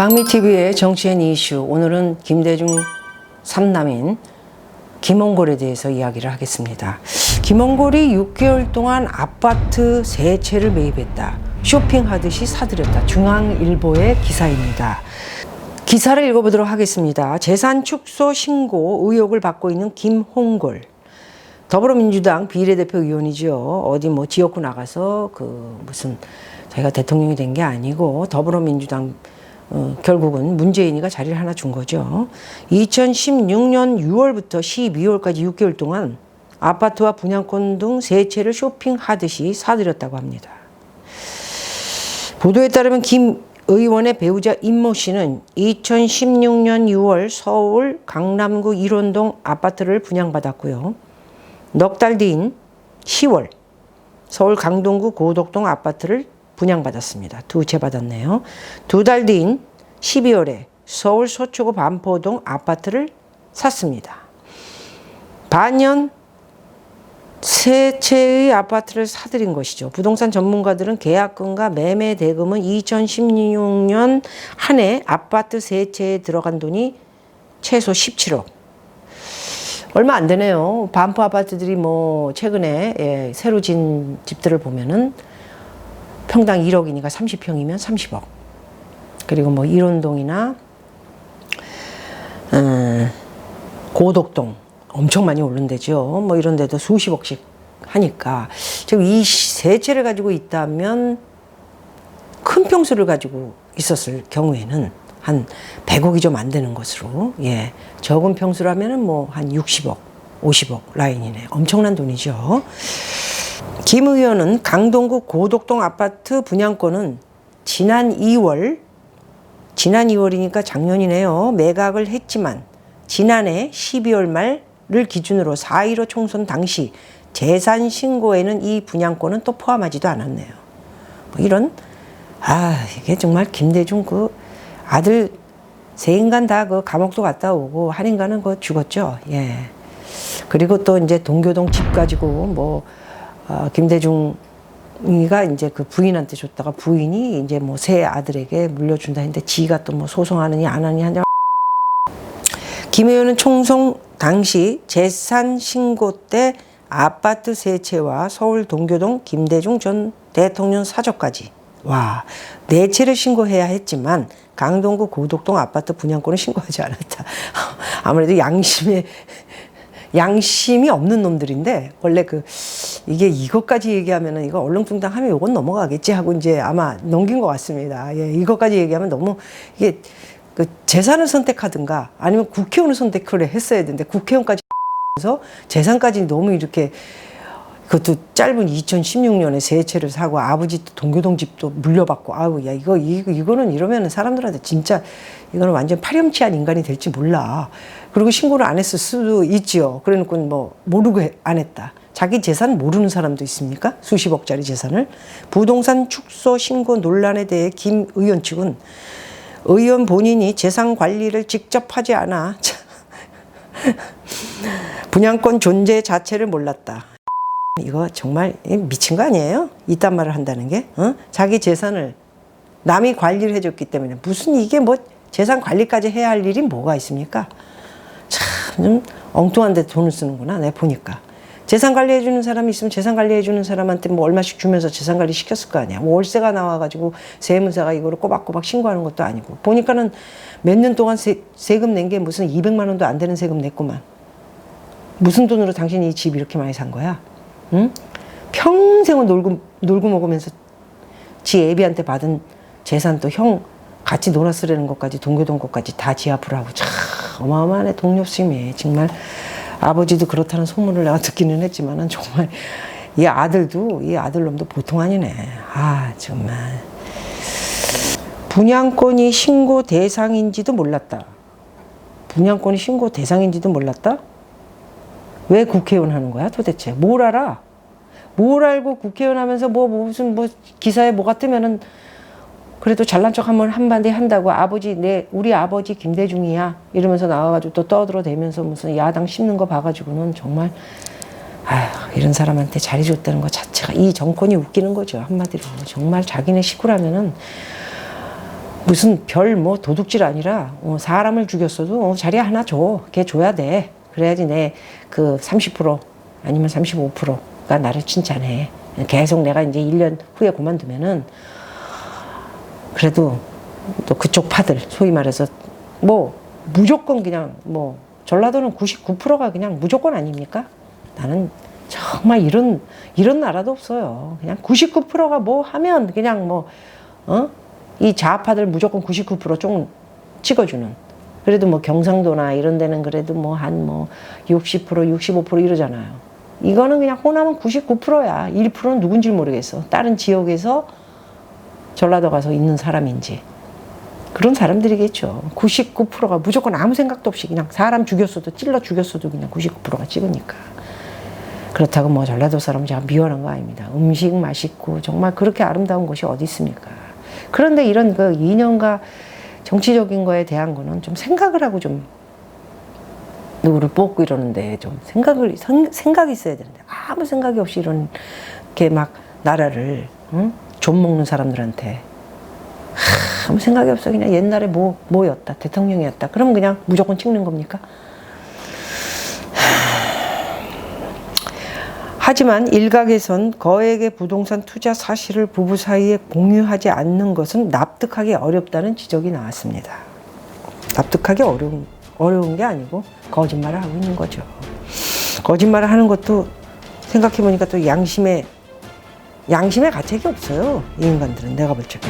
박미TV의 정치앤 이슈 오늘은 김대중 삼남인 김원골에 대해서 이야기를 하겠습니다. 김원골이 6개월 동안 아파트 세 채를 매입했다. 쇼핑하듯이 사들였다. 중앙일보의 기사입니다. 기사를 읽어보도록 하겠습니다. 재산 축소 신고 의혹을 받고 있는 김홍골. 더불어민주당 비례대표 의원이죠. 어디 뭐 지역구 나가서 그 무슨 자기가 대통령이 된 게 아니고 더불어민주당 어, 결국은 문재인이가 자리를 하나 준 거죠. 2016년 6월부터 12월까지 6개월 동안 아파트와 분양권 등 세 채를 쇼핑하듯이 사들였다고 합니다. 보도에 따르면 김 의원의 배우자 임모 씨는 2016년 6월 서울 강남구 일원동 아파트를 분양받았고요. 넉 달 뒤인 10월 서울 강동구 고덕동 아파트를 분양받았습니다. 두 채 받았네요. 두 달 뒤인 12월에 서울 서초구 반포동 아파트를 샀습니다. 반년 세 채의 아파트를 사들인 것이죠. 부동산 전문가들은 계약금과 매매 대금은 2016년 한 해 아파트 세 채에 들어간 돈이 최소 17억. 얼마 안 되네요. 반포 아파트들이 뭐 최근에 예, 새로 진 집들을 보면은 평당 1억이니까 30평이면 30억. 그리고 뭐 일원동이나 음, 고덕동 엄청 많이 오른 데죠. 뭐 이런 데도 수십억씩 하니까 지금 이 세 채를 가지고 있다면 큰 평수를 가지고 있었을 경우에는 한 100억이 좀 안 되는 것으로 예 적은 평수라면은 뭐 한 60억, 50억 라인이네. 엄청난 돈이죠. 김 의원은 강동구 고덕동 아파트 분양권은 지난 2월, 지난 2월이니까 작년이네요. 매각을 했지만 지난해 12월 말을 기준으로 4.15 총선 당시 재산 신고에는 이 분양권은 또 포함하지도 않았네요. 뭐 이런 아 이게 정말 김대중 그 아들 세 인간 다 그 감옥도 갔다 오고 한 인간은 그 죽었죠. 예. 그리고 또 이제 동교동 집 가지고 뭐 어, 김대중이가 이제 그 부인한테 줬다가 부인이 이제 뭐세 아들에게 물려준다 했는데 지가 또 뭐 소송하느니 안 하느니 하냐. 김 의원은 총선 당시 재산 신고 때 아파트 세 채와 서울 동교동 김대중 전 대통령 사저까지 와, 네 채를 신고해야 했지만 강동구 고덕동 아파트 분양권을 신고하지 않았다. 아무래도 양심에 양심이 없는 놈들인데 원래 그 이게 이것까지 얘기하면은 이거 얼렁뚱땅하면 이건 넘어가겠지 하고 이제 아마 넘긴 것 같습니다. 예, 이것까지 얘기하면 너무 이게 그 재산을 선택하든가 아니면 국회의원을 선택을 했어야 되는데 국회의원까지 해서 재산까지 너무 이렇게 그것도 짧은 2016년에 세 채를 사고 아버지 동교동 집도 물려받고 아우 야 이거 이거 이거는 이러면은 사람들한테 진짜 이거는 완전 파렴치한 인간이 될지 몰라. 그리고 신고를 안 했을 수도 있지요. 그래놓고 뭐 모르고 해- 안 했다. 자기 재산 모르는 사람도 있습니까? 수십억짜리 재산을 부동산 축소 신고 논란에 대해 김 의원 측은 의원 본인이 재산 관리를 직접 하지 않아 분양권 존재 자체를 몰랐다. 이거 정말 미친 거 아니에요? 이딴 말을 한다는 게 어? 자기 재산을 남이 관리를 해줬기 때문에 무슨 이게 뭐 재산 관리까지 해야 할 일이 뭐가 있습니까? 참 좀 엉뚱한 데 돈을 쓰는구나 내가 보니까 재산 관리해 주는 사람이 있으면 재산 관리해 주는 사람한테 뭐 얼마씩 주면서 재산 관리 시켰을 거 아니야. 뭐 월세가 나와가지고 세무사가 이거를 꼬박꼬박 신고하는 것도 아니고. 보니까는 몇 년 동안 세, 세금 낸 게 무슨 200만 원도 안 되는 세금 냈구만. 무슨 돈으로 당신이 이 집 이렇게 많이 산 거야? 응? 평생을 놀고, 놀고 먹으면서 지 애비한테 받은 재산 또형 같이 놀아 쓰려는 것까지 동교동 것까지 다 지압을 하고. 참 어마어마하네 동료심이 정말 아버지도 그렇다는 소문을 내가 듣기는 했지만은 정말 이 아들도 이 아들놈도 보통 아니네 아 정말 분양권이 신고 대상인지도 몰랐다 분양권이 신고 대상인지도 몰랐다 왜 국회의원 하는 거야 도대체? 뭘 알아? 뭘 알고 국회의원 하면서 뭐 무슨 뭐 기사에 뭐가 뜨면은 그래도 잘난 척 한번 한마디 한다고 아버지 내 우리 아버지 김대중이야 이러면서 나와가지고 또 떠들어대면서 무슨 야당 씹는 거 봐가지고는 정말 아휴 이런 사람한테 자리 줬다는 것 자체가 이 정권이 웃기는 거죠 한마디로 정말 자기네 식구라면은 무슨 별 뭐 도둑질 아니라 어, 사람을 죽였어도 어, 자리 하나 줘. 걔 줘야 돼. 그래야지 내 그 30% 아니면 35%가 나를 칭찬해. 계속 내가 이제 1년 후에 그만두면은 그래도 또 그쪽 파들 소위 말해서 뭐 무조건 그냥 뭐 전라도는 99%가 그냥 무조건 아닙니까? 나는 정말 이런 이런 나라도 없어요. 그냥 99%가 뭐 하면 그냥 뭐 어? 이 좌파들 무조건 99%좀 찍어주는. 그래도 뭐 경상도나 이런 데는 그래도 뭐 한 뭐 60% 65% 이러잖아요. 이거는 그냥 호남은 99%야. 1%는 누군지 모르겠어. 다른 지역에서 전라도 가서 있는 사람인지. 그런 사람들이겠죠. 99%가 무조건 아무 생각도 없이 그냥 사람 죽였어도 찔러 죽였어도 그냥 99%가 찍으니까. 그렇다고 뭐 전라도 사람 제가 미워하는 거 아닙니다. 음식 맛있고 정말 그렇게 아름다운 곳이 어디 있습니까? 그런데 이런 그 이념과 정치적인 거에 대한 거는 좀 생각을 하고 좀 누구를 뽑고 이러는데 좀 생각을 생- 생각이 있어야 되는데 아무 생각이 없이 이렇게 막 나라를 응? 좀 먹는 사람들한테 아무 생각이 없어 그냥 옛날에 뭐 뭐였다 대통령이었다 그러면 그냥 무조건 찍는 겁니까? 하지만 일각에선 거액의 부동산 투자 사실을 부부 사이에 공유하지 않는 것은 납득하기 어렵다는 지적이 나왔습니다. 납득하기 어려운, 어려운 게 아니고 거짓말을 하고 있는 거죠. 거짓말을 하는 것도 생각해보니까 또 양심에, 양심에 가책이 없어요. 이 인간들은 내가 볼 적에.